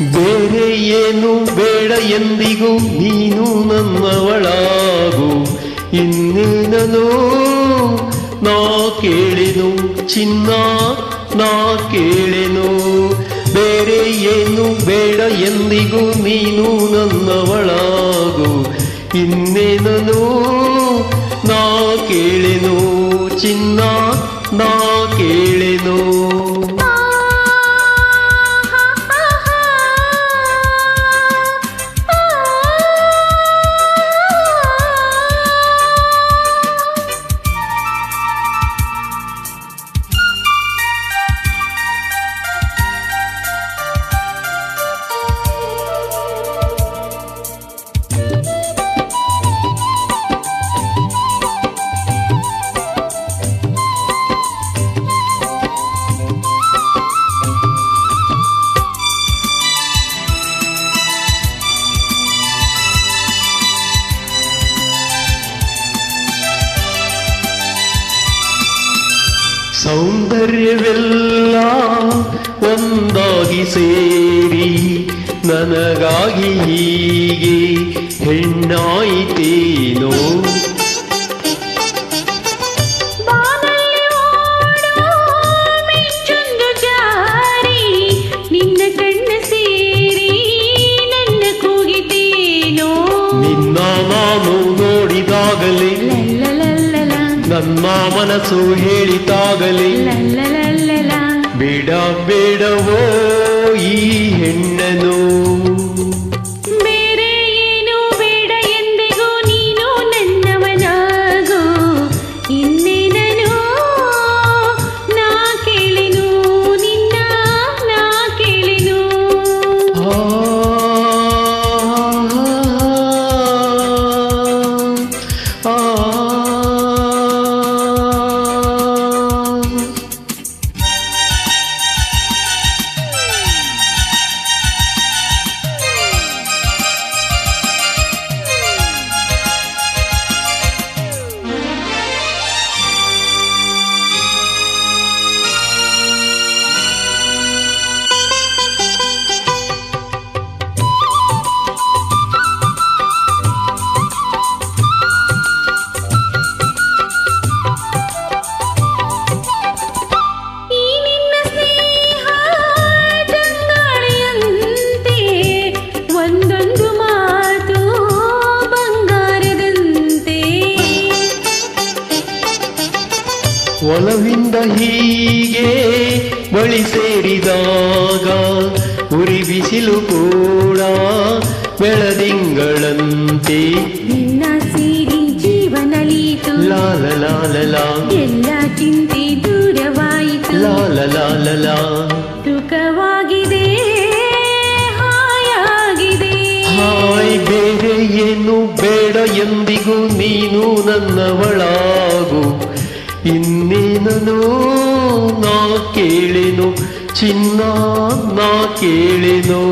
ಬೇರೆ ಏನು ಬೇಡ ಎಂದಿಗೂ ನೀನು ನನ್ನವಳಾಗು. ಇನ್ನೇನನು? ನಾ ಕೇಳೆನು ಚಿನ್ನ, ನಾ ಕೇಳೆನು. ಬೇರೆ ಏನು ಬೇಡ ಎಂದಿಗೂ ನೀನು ನನ್ನವಳಾಗು. ಇನ್ನೇನನು? ನಾ ಕೇಳೆನು ಚಿನ್ನ, ನಾ ಕೇಳೆನು. ಸೌಂದರ್ಯವೆಲ್ಲ ಒಂದಾಗಿ ಸೇರಿ ನನಗಾಗಿ ಹೀಗೆ ಹೆಣ್ಣಾಯಿತೇನೋ? ನನ್ನ ಮನಸ್ಸು ಹೇಳಿತಾಗಲಿ. ಬೇಡ ಬೇಡವೋ ಈ ಹೆಣ್ಣನು ಹೀಗೆ ಬಳಿ ಸೇರಿದಾಗ ಉರಿ ಬಿಸಿಲು ಕೂಡ ಬೆಳದಿಂಗಳಂತೆ. ನಿನ್ನ ಸೇರಿ ಜೀವನಲೀತು. ಲಾಲ ಲಾಲ ಎಲ್ಲ ಚಿಂತೆ ದೂರವಾಯಿತು. ಲಾಲ ಲಾಲ ಸುಖವಾಗಿದೆ ಹಾಯಾಗಿದೆ. ಹಾಯ್ ಬೇರೆ ಏನು ಬೇಡ ಎಂದಿಗೂ ನೀನು ನನ್ನವಳಾಗು. ಇನ್ನೇನನು ನಾ ಕೇಳೆನು ಚಿನ್ನ ನಾ ಕೇಳೆನು.